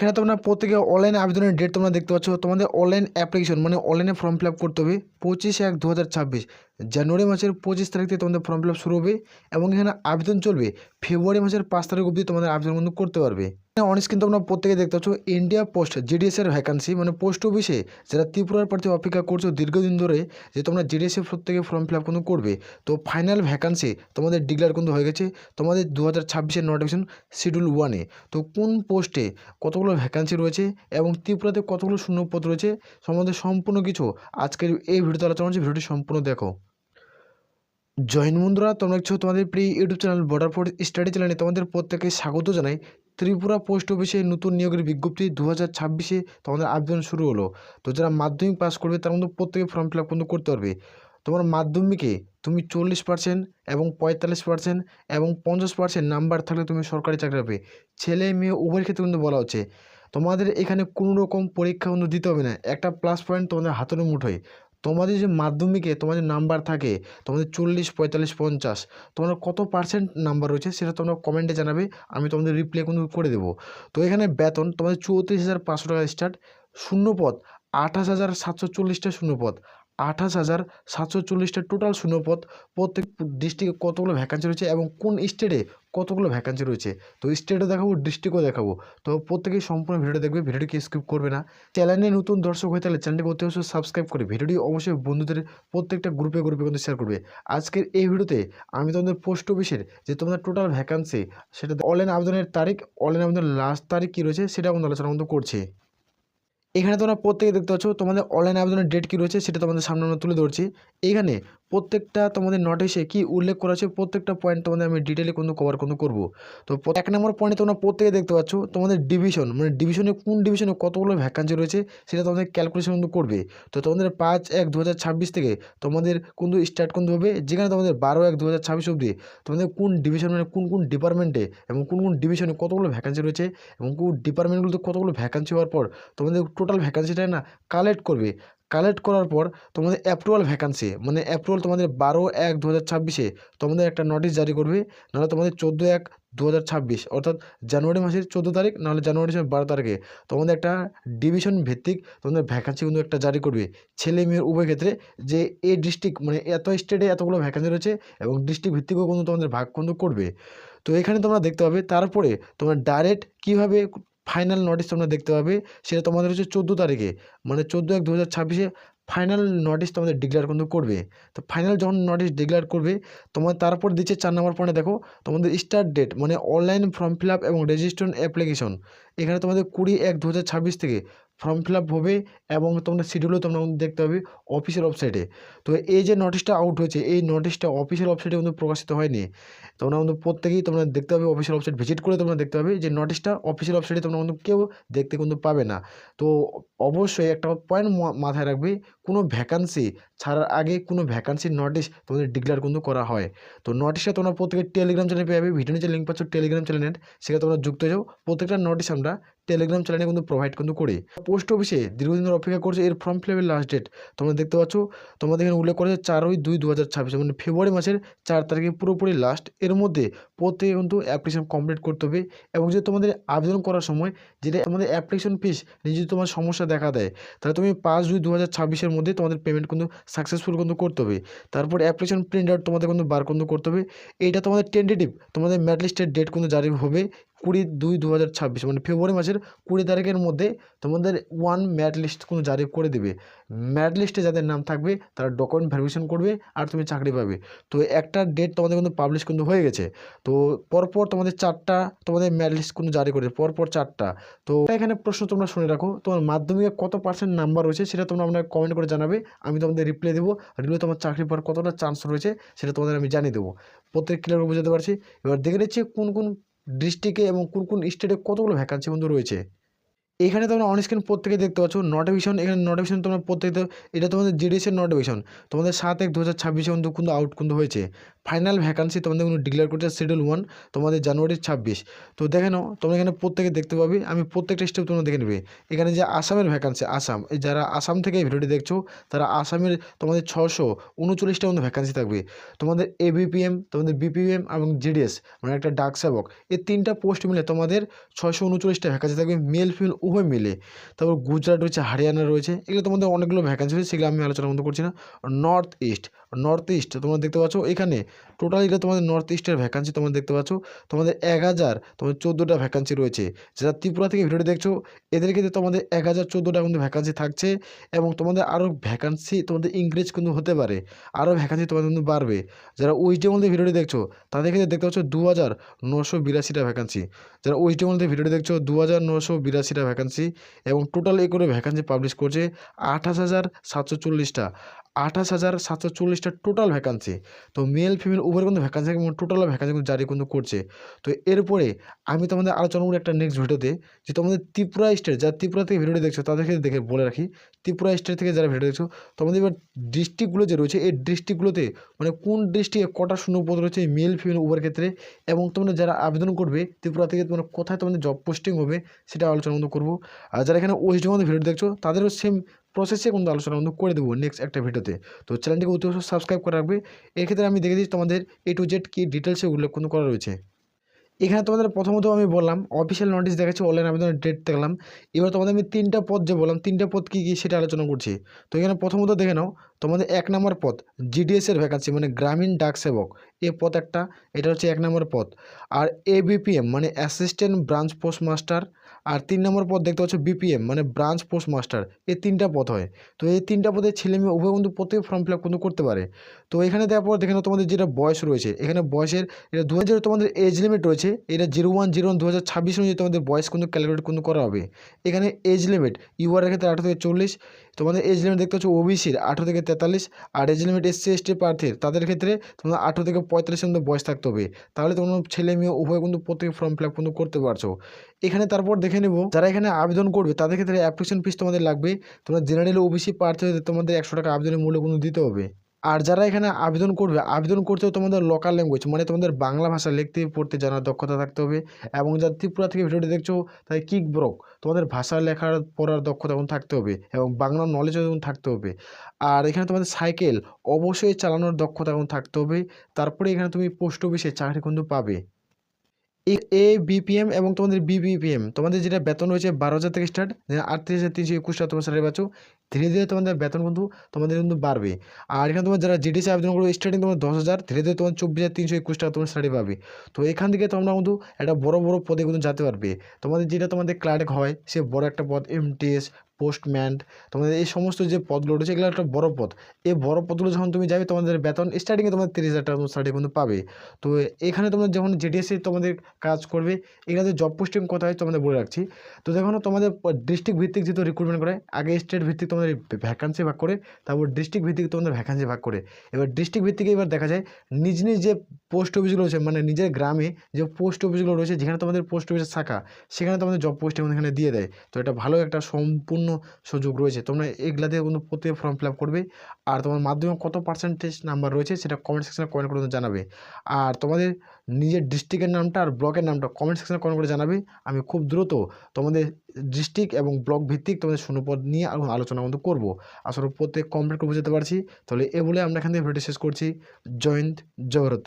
এখানে তোমরা প্রত্যেকে অনলাইন আবেদনের ডেট তোমরা দেখতে পাচ্ছ। তোমাদের অনলাইন অ্যাপ্লিকেশন মানে অনলাইনে ফর্ম ফিল করতে হবে পঁচিশ এক দু জানুয়ারি মাসের পঁচিশ তারিখ থেকে তোমাদের ফর্ম ফিল শুরু হবে এবং এখানে আবেদন চলবে। ফেব্রুয়ারি মাসের পাঁচ তারিখ অবধি তোমাদের আবেদন কিন্তু করতে পারবে। অনেক কিন্তু তোমরা প্রত্যেকে দেখতে পাচ্ছ ইন্ডিয়া পোস্ট জিডিএস এর ভ্যাকান্সি মানে পোস্ট অফিসে যারা ত্রিপুরার প্রার্থী অপেক্ষা করছ দীর্ঘদিন ধরে, যে তোমরা জিডিএস এর প্রত্যেকে ফর্ম ফিল আপ কিন্তু করবে। তো ফাইনাল ভ্যাকান্সি তোমাদের ডিক্লেয়ার কিন্তু হয়ে গেছে, তোমাদের দু হাজার ছাব্বিশের নোটিফিকেশন শিডিউল ওয়ানে তো কোন পোস্টে কতগুলো ভ্যাকান্সি রয়েছে এবং ত্রিপুরাতে কতগুলো শূন্যপদ রয়েছে, সম্বন্ধে সম্পূর্ণ কিছু আজকের এই ভিডিওতে আলোচনা হচ্ছে ভিডিওটি সম্পূর্ণ দেখো। জয়েন বন্ধুরা, তোমরা দেখছ তোমাদের প্রিয় YouTube channel border force study চ্যানেলে তোমাদের প্রত্যেকে স্বাগত জানাই। ত্রিপুরা পোস্ট অফিসে নতুন নিয়োগের বিজ্ঞপ্তি দু হাজার ছাব্বিশে তোমাদের আবেদন শুরু হলো। তো যারা মাধ্যমিক পাস করবে, তার মধ্যে প্রত্যেকে ফর্ম ফিল আপ কিন্তু করতে পারবে। তোমার মাধ্যমিকে তুমি চল্লিশ পার্সেন্ট এবং পঁয়তাল্লিশ পার্সেন্ট এবং পঞ্চাশ পার্সেন্ট নাম্বার থাকলে তুমি সরকারি চাকরি পাবে। ছেলে, মেয়ে, উভয়ের ক্ষেত্রে কিন্তু বলা হচ্ছে। তোমাদের এখানে কোনো রকম পরীক্ষা কিন্তু দিতে হবে না। একটা প্লাস পয়েন্ট তোমাদের হাতের মুঠোয়। তোমাদের যে মাধ্যমিকে তোমাদের নাম্বার থাকে, তোমাদের চল্লিশ, পঁয়তাল্লিশ, পঞ্চাশ, তোমার কত পার্সেন্ট নাম্বার রয়েছে সেটা তোমরা কমেন্টে জানাবে, আমি তোমাদের রিপ্লাই কিন্তু করে দেবো। তো এখানে বেতন তোমাদের চৌত্রিশ হাজার পাঁচশো টাকা স্টার্ট শূন্যপদ, আঠাশ হাজার সাতশো চল্লিশটা শূন্যপদ। আঠাশ হাজার সাতশো চল্লিশটা টোটাল শূন্যপদ। প্রত্যেক ডিস্ট্রিক্টে কতগুলো ভ্যাকান্সি রয়েছে এবং কোন স্টেটে কতগুলো ভ্যাকান্সি রয়েছে? তো স্টেটও দেখাবো ডিস্ট্রিক্টও দেখাবো। তো প্রত্যেকেই সম্পূর্ণ ভিডিও দেখবে, ভিডিওটিকে স্কিপ করবে না। চ্যানেলে নতুন দর্শক হয়ে তাহলে চ্যানেলটিকে অতি অবশ্যই সাবস্ক্রাইব করে, ভিডিওটি অবশ্যই বন্ধুদের প্রত্যেকটা গ্রুপে গ্রুপে কিন্তু শেয়ার করবে। আজকের এই ভিডিওতে আমি তোমাদের পোস্ট অফিসের যে তোমাদের টোটাল ভ্যাকান্সি সেটা অনলাইন আবেদনের তারিখ অনলাইন আবেদনের লাস্ট তারিখ কী রয়েছে সেটা আমাদের আলোচনা করছি। এখানে তোমরা প্রত্যেকে দেখতে পাচ্ছ তোমাদের অনলাইন আবেদনের ডেট কী রয়েছে সেটা তোমাদের সামনে আমরা তুলে ধরছি। এইখানে প্রত্যেকটা তোমাদের নোটিশে কি উল্লেখ করা আছে? প্রত্যেকটা পয়েন্ট তোমাদের আমি ডিটেলে কিন্তু কভার কিন্তু করব। তো এক নম্বর পয়েন্টে তোমরা প্রত্যেকে দেখতে পাচ্ছ, তোমাদের ডিভিশন মানে ডিভিশনে কোন ডিভিশনে কতগুলো ভ্যাকান্সি রয়েছে, সেটা তোমাদের ক্যালকুলেশন কিন্তু করবে। তো তোমাদের পাঁচ এক দু থেকে তোমাদের কিন্তু স্টার্ট কিন্তু হবে, যেখানে তোমাদের বারো এক দু অবধি। তোমাদের কোন ডিভিশন মানে কোন কোন ডিপার্টমেন্টে এবং কোন কোন ডিভিশনে কতগুলো ভ্যাকান্সি রয়েছে এবং কোন ডিপার্টমেন্টগুলোতে কতগুলো ভ্যাকান্সি হওয়ার পর তোমাদের টোটাল ভ্যাকান্সিটা না কালেক্ট করবে। কালেক্ট করার পর তোমাদের অ্যাপ্রুভাল ভ্যাকান্সি মানে অ্যাপ্রুভাল তোমাদের বারো এক দু হাজার ছাব্বিশে তোমাদের একটা নোটিশ জারি করবে, নাহলে তোমাদের চোদ্দ এক দু হাজার ছাব্বিশ, অর্থাৎ জানুয়ারি মাসের চোদ্দ তারিখ, নাহলে জানুয়ারি মাসের বারো তারিখে তোমাদের একটা ডিভিশন ভিত্তিক তোমাদের ভ্যাকান্সি কিন্তু একটা জারি করবে। ছেলে মেয়ের উভয় ক্ষেত্রে যে এই ডিস্ট্রিক্ট মানে এত স্টেটে এতগুলো ভ্যাকান্সি রয়েছে এবং ডিস্ট্রিক্ট ভিত্তিকও কিন্তু তোমাদের ভাগ কিন্তু করবে। তো এখানে তোমরা দেখতে পাবে, তারপরে তোমরা ডাইরেক্ট কীভাবে ফাইনাল নোটিশ তোমরা দেখতে পাবে, সেটা তোমাদের হচ্ছে চোদ্দ তারিখে। মানে চোদ্দ এক দু হাজার ছাব্বিশে ফাইনাল নোটিশ তোমাদের ডিক্লেয়ার কিন্তু করবে। তো ফাইনাল যখন নোটিশ ডিক্লেয়ার করবে, তোমার তারপর দিচ্ছে চার নম্বর পয়েন্টে দেখো, তোমাদের স্টার্ট ডেট মানে অনলাইন ফর্ম ফিল আপ এবং রেজিস্ট্রেশন অ্যাপ্লিকেশন এখানে তোমাদের কুড়ি এক দু থেকে ফর্ম ফিল হবে এবং তোমরা শিডিউলও তোমরা দেখতে পাবে অফিসিয়াল ওয়েবসাইটে তো এই যে নোটিশটা আউট হয়েছে, এই নোটিশটা অফিসিয়াল ওয়েবসাইটে কিন্তু প্রকাশিত হয়নি। তোমরা কিন্তু প্রত্যেকেই তোমরা দেখতে পাবে অফিসিয়াল ওয়েবসাইট ভিজিট করে তোমরা দেখতে পাবে যে নোটিশটা অফিসিয়াল ওয়েবসাইটে তোমরা কিন্তু কেউ দেখতে কিন্তু পাবে না। তো অবশ্যই একটা পয়েন্ট মাথায় রাখবে, কোনো ভ্যাকান্সি ছাড়ার আগে কোনো ভ্যাকান্সির নোটিশ তোমাদের ডিক্লেয়ার কিন্তু করা হয়। তো নোটিশটা তোমরা প্রত্যেকের টেলিগ্রাম চ্যানেলে পেয়ে যাবে ভিডিও নিচে লিঙ্ক পাচ্ছ টেলিগ্রাম চ্যানেলের সেখানে তোমরা যুক্ত যাও। প্রত্যেকটা নোটিশ আমরা টেলিগ্রাম চ্যানেলে কিন্তু প্রোভাইড কিন্তু করি। পোস্ট অফিসে দীর্ঘদিন অপেক্ষা করছে এর ফর্ম ফিল আপের লাস্ট ডেট তোমরা দেখতে পাচ্ছ, তোমাদের এখানে উল্লেখ করেছে চারই দুই দু হাজার ছাব্বিশ মানে ফেব্রুয়ারি মাসের চার তারিখে পুরোপুরি লাস্ট এর মধ্যে প্রত্যেকে কিন্তু অ্যাপ্লিকেশন কমপ্লিট করতে হবে এবং যে তোমাদের আবেদন করার সময় যেটা তোমাদের অ্যাপ্লিকেশন ফিস যদি তোমার সমস্যা দেখা দেয়, তাহলে তুমি পাঁচ দুই দু হাজার ছাব্বিশের মধ্যে তোমাদের পেমেন্ট কিন্তু সাকসেসফুল কিন্তু করতে হবে। তারপর অ্যাপ্লিকেশন প্রিন্ট আউট তোমাদের কিন্তু বার কিন্তু করতে হবে। এইটা তোমাদের টেন্টেটিভ তোমাদের ম্যাট লিস্টের ডেট কিন্তু জারি হবে। কুড়ি দুই দু হাজার ছাব্বিশ মানে ফেব্রুয়ারি মাসের কুড়ি তারিখের মধ্যে তোমাদের ওয়ান ম্যাট লিস্ট কোনো জারি করে দেবে। ম্যাট লিস্টে যাদের নাম থাকবে, তারা ডকুমেন্ট ভেরিফিকেশন করবে আর তুমি চাকরি পাবে। তো একটা ডেট তোমাদের কিন্তু পাবলিশ কিন্তু হয়ে গেছে। তো পরপর তোমাদের চারটা, তোমাদের ম্যাট লিস্ট কিন্তু জারি করে পরপর চারটা। তো এখানে প্রশ্ন তোমরা শুনে রাখো। তোমার মাধ্যমিকে কত পার্সেন্ট নাম্বার রয়েছে সেটা তোমরা আমাকে কমেন্ট করে জানাবে। আমি তোমাদের রিপ্লাই দেবো। রিপ্লাই তোমার চাকরি পাওয়ার কতটা চান্স রয়েছে সেটা তোমাদের আমি জানিয়ে দেবো। প্রত্যেক ক্লিয়ার বুঝাতে পারছি? এবার দেখে নিচ্ছি কোন কোন ডিস্ট্রিক্টে এবং কোন কোন স্টেটে কতগুলো ভ্যাকান্সি বন্ধু রয়েছে? এখানে তোমরা অনস্ক্রিন প্রত্যেকে দেখতে পাচ্ছ নোটিফিকেশন এখানে নোটিফিকেশন তোমরা প্রত্যেকে, এটা তোমাদের জিডিএসের নোটিফিকেশন তোমাদের সাত এক দু হাজার ছাব্বিশে কিন্তু কিন্তু আউট কিন্তু হয়েছে। ফাইনাল ভ্যাকান্সি তোমাদের কিন্তু ডিক্লেয়ার করছে শিডিউল ওয়ান, তোমাদের জানুয়ারির ছাব্বিশ। তো দেখে নাও, তোমরা এখানে প্রত্যেকে দেখতে পাবে, আমি প্রত্যেকটা স্টেপ তোমরা দেখে নেবে। এখানে যে আসামের ভ্যাকান্সি, আসাম, এই যারা আসাম থেকে এই ভিডিওটি দেখছ, তারা আসামের তোমাদের ছশো উনচল্লিশটা মধ্যে ভ্যাকান্সি থাকবে। তোমাদের এবিপিএম তোমাদের বিপিএম এবং জিডিএস মানে একটা ডাক সেবক, এই তিনটা পোস্ট মিলে তোমাদের ছশো উনচল্লিশটা ভ্যাকান্সি থাকবে মেল, ফিমেল, উভয় মিলে। তারপর গুজরাট রয়েছে, হরিয়ানা রয়েছে, এগুলো তোমাদের অনেকগুলো ভ্যাকান্সি রয়েছে, সেগুলো আমি আলোচনা মতো করছি না। নর্থ ইস্ট নর্থ ইস্ট তোমরা দেখতে পাচ্ছ, এখানে টোটাল এটা তোমাদের নর্থ ইস্টের ভ্যাকান্সি তোমরা দেখতে পাচ্ছ। তোমাদের এক হাজার, তোমাদের চোদ্দোটা ভ্যাকান্সি রয়েছে। যারা ত্রিপুরা থেকে ভিডিওটি দেখছ, এদের ক্ষেত্রে তোমাদের এক হাজার চোদ্দোটা কিন্তু ভ্যাকান্সি থাকছে এবং তোমাদের আরও ভ্যাকান্সি তোমাদের ইনক্রিজ কিন্তু হতে পারে। আরও ভ্যাকান্সি তোমাদের কিন্তু বাড়বে। যারা ওয়েস্ট বেঙ্গল থেকে ভিডিওটি দেখছ, তাদের ক্ষেত্রে দেখতে পাচ্ছ দু হাজার নশো বিরাশিটা ভ্যাকান্সি যারা ওয়েস্ট বেঙ্গল থেকে ভিডিওটি দেখছ দু হাজার নশো বিরাশিটা ভ্যাকান্সি এবং টোটাল এ করে ভ্যাকান্সি পাবলিশ করছে আঠাশ হাজার সাতশো চল্লিশটা। আঠাশ হাজার সাতশো চল্লিশটা টোটাল ভ্যাকান্সি তো মেল ফিমেল উভয়ের কিন্তু ভ্যাকান্সি টোটাল ভ্যাকান্সি কিন্তু জারি কিন্তু করছে। তো এরপরে আমি তোমাদের আলোচনা করি একটা নেক্সট ভিডিওতে যে তোমাদের ত্রিপুরা স্টেট যারা ত্রিপুরা থেকে ভিডিওটি দেখছ, তাদেরকে দেখে বলে রাখি, ত্রিপুরা স্টেট থেকে যারা ভিডিও দেখছ, তোমাদের এবার ডিস্ট্রিক্টগুলো যে রয়েছে, এই ডিস্ট্রিক্টগুলোতে মানে কোন ডিস্ট্রিক্টে কটা শূন্য শূন্যপদ রয়েছে মেল ফিমেল উভয়ের ক্ষেত্রে? এবং তোমরা যারা আবেদন করবে, ত্রিপুরা থেকে তোমরা কোথায় তোমাদের জব পোস্টিং হবে, সেটা আলোচনা কিন্তু করব। আর যারা এখানে ওয়েস্ট বেঙ্গল ভিডিও দেখছ, তাদেরও সেম প্রসেসে কিন্তু আলোচনা কিন্তু করে দেবো নেক্সট একটা ভিডিওতে। তো চ্যানেলটিকে অতি সাবস্ক্রাইব করে রাখবে। এক্ষেত্রে আমি দেখে দিচ্ছি তোমাদের এ টু জেড কী ডিটেলসে উল্লেখ কিন্তু করা রয়েছে। এখানে তোমাদের প্রথমত আমি বললাম অফিসিয়াল নোটিশ দেখাচ্ছি অনলাইন আবেদনের ডেট দেখলাম। এবার তোমাদের আমি তিনটা পদ যে বললাম, তিনটা পদ কী কী সেটা আলোচনা করছি। তো এখানে প্রথমত দেখে নাও, তোমাদের এক নম্বর পদ জিডিএসের ভ্যাকান্সি মানে গ্রামীণ ডাক সেবক। এ পদ একটা, এটা হচ্ছে এক নম্বর পদ। আর এবিপিএম মানে অ্যাসিস্ট্যান্ট ব্রাঞ্চ পোস্ট মাস্টার আর তিন নম্বর পদ দেখতে পাচ্ছ বিপিএম মানে ব্রাঞ্চ পোস্ট মাস্টার এই তিনটা পদ হয়। তো এই তিনটা পদে ছেলে মেয়ে উভয় কিন্তু প্রত্যেক ফর্ম ফিল আপ কিন্তু করতে পারে। তো এখানে দেওয়ার পর দেখে তোমাদের যেটা বয়স রয়েছে। এখানে বয়সের, এটা দু হাজার তোমাদের এজ লিমিট রয়েছে। এটা জিরো ওয়ান জিরো ওয়ান দু হাজার ছাব্বিশ অনুযায়ী তোমাদের বয়স কিন্তু ক্যালকুলেট কিন্তু করা হবে। এখানে এজ লিমিট ইউআরের ক্ষেত্রে আঠারো থেকে চল্লিশ, তোমাদের এজ লিমিট দেখতে পাচ্ছ ওবিসির আঠারো থেকে তেতাল্লিশ, আর এজ লিমিট এসসি এসটি প্রার্থীর, তাদের ক্ষেত্রে তোমাদের আঠারো থেকে পঁয়তাল্লিশের মধ্যে বয়স থাকতে হবে। তাহলে তোমরা ছেলে মেয়ে উভয় কিন্তু প্রত্যেক ফর্ম ফিল আপ কিন্তু করতে পারছ। এখানে তারপর দেখে নেব। যারা এখানে আবেদন করবে, তাদের ক্ষেত্রে অ্যাপ্লিকেশন ফিস তোমাদের লাগবে। তোমরা জেনারেল ওবিসি প্রার্থী তোমাদের একশো টাকা আবেদনের মূল্য কিন্তু দিতে হবে। আর যারা এখানে আবেদন করবে, আবেদন করতেও তোমাদের লোকাল ল্যাঙ্গুয়েজ মানে তোমাদের বাংলা ভাষা লিখতে, পড়তে জানার দক্ষতা থাকতে হবে। এবং যারা ত্রিপুরা থেকে ভিডিওটি দেখছ তাই কিক ব্রক তোমাদের ভাষা লেখার, পড়ার দক্ষতা এখন থাকতে হবে এবং বাংলা নলেজও যেমন থাকতে হবে। আর এখানে তোমাদের সাইকেল অবশ্যই চালানোর দক্ষতা এখন থাকতে হবে। তারপরে এখানে তুমি পোস্ট অফিসে চাকরি কিন্তু পাবে। এ বিপিএম এবং তোমাদের বিবিপিএম তোমাদের যেটা বেতন রয়েছে বারো হাজার থেকে স্টার্ট আটত্রিশ হাজার তিনশো একুশ টাকা তোমার স্যালারি পাচ্ছ। ধীরে ধীরে তোমাদের বেতন কিন্তু তোমাদের কিন্তু বাড়বে। আর এখানে তোমার যারা জিডিসি আবেদন করবে স্টার্টিং তোমার দশ হাজার ধীরে ধীরে তোমার চব্বিশ হাজার তিনশো একুশ টাকা তোমার স্যালারি পাবে। তো এখান থেকে তোমরা কিন্তু একটা বড় বড় পদে কিন্তু যেতে পারবে। তোমাদের যেটা তোমাদের ক্লার্ক হয়, সে বড় একটা পদ এমটিএস পোস্টম্যান, তোমাদের এই সমস্ত যে পদগুলো রয়েছে, এগুলো একটা বড় পদ। এই বড় পদগুলো যখন তুমি যাবে, তোমাদের বেতন স্টার্টিংয়ে তোমাদের তিরিশ হাজার টাকা স্টার্টিং কিন্তু পাবে। তো এখানে তোমরা যখন জেডিএসে তোমাদের কাজ করবে এখানে জব পোস্টিং কোথায় তোমাদের বলে রাখছি। তো দেখো তোমাদের ডিস্ট্রিক্ট ভিত্তিক যেহেতু রিক্রুটমেন্ট করে, আগে স্টেট ভিত্তিক তোমাদের ভ্যাকান্সি ভাগ করে, তারপর ডিস্ট্রিক্ট ভিত্তিক তোমাদের ভ্যাকান্সি ভাগ করে। এবার ডিস্ট্রিক্ট ভিত্তিকে এবার দেখা যায়, নিজ নিজ যে পোস্ট অফিসগুলো রয়েছে মানে নিজের গ্রামে যে পোস্ট অফিসগুলো রয়েছে, যেখানে তোমাদের পোস্ট অফিসের শাখা, সেখানে তোমাদের জব পোস্টিং এখানে দিয়ে দেয়। তো এটা ভালো একটা সম্পূর্ণ সুযোগ রয়েছে। তোমরা এগুলা দিয়ে কিন্তু প্রত্যেক ফর্ম ফিল করবে। আর তোমার মাধ্যমে কত পার্সেন্টেজ নাম্বার রয়েছে সেটা কমেন্ট সেকশনে কমেন্ট করে জানাবে। আর তোমাদের নিজের ডিস্ট্রিক্টের নামটা আর ব্লকের নামটা কমেন্ট সেকশনে কমেন্ট করে জানাবে। আমি খুব দ্রুত তোমাদের ডিস্ট্রিক্ট এবং ব্লক ভিত্তিক তোমাদের শূন্যপদ নিয়ে আর আলোচনা কিন্তু করব। আসলে প্রত্যেক কমপ্লিট করে বুঝতে পারছি। তাহলে এ বলে আমরা এখান থেকে ভিডিও শেষ করছি। জয়ন্ত জহরত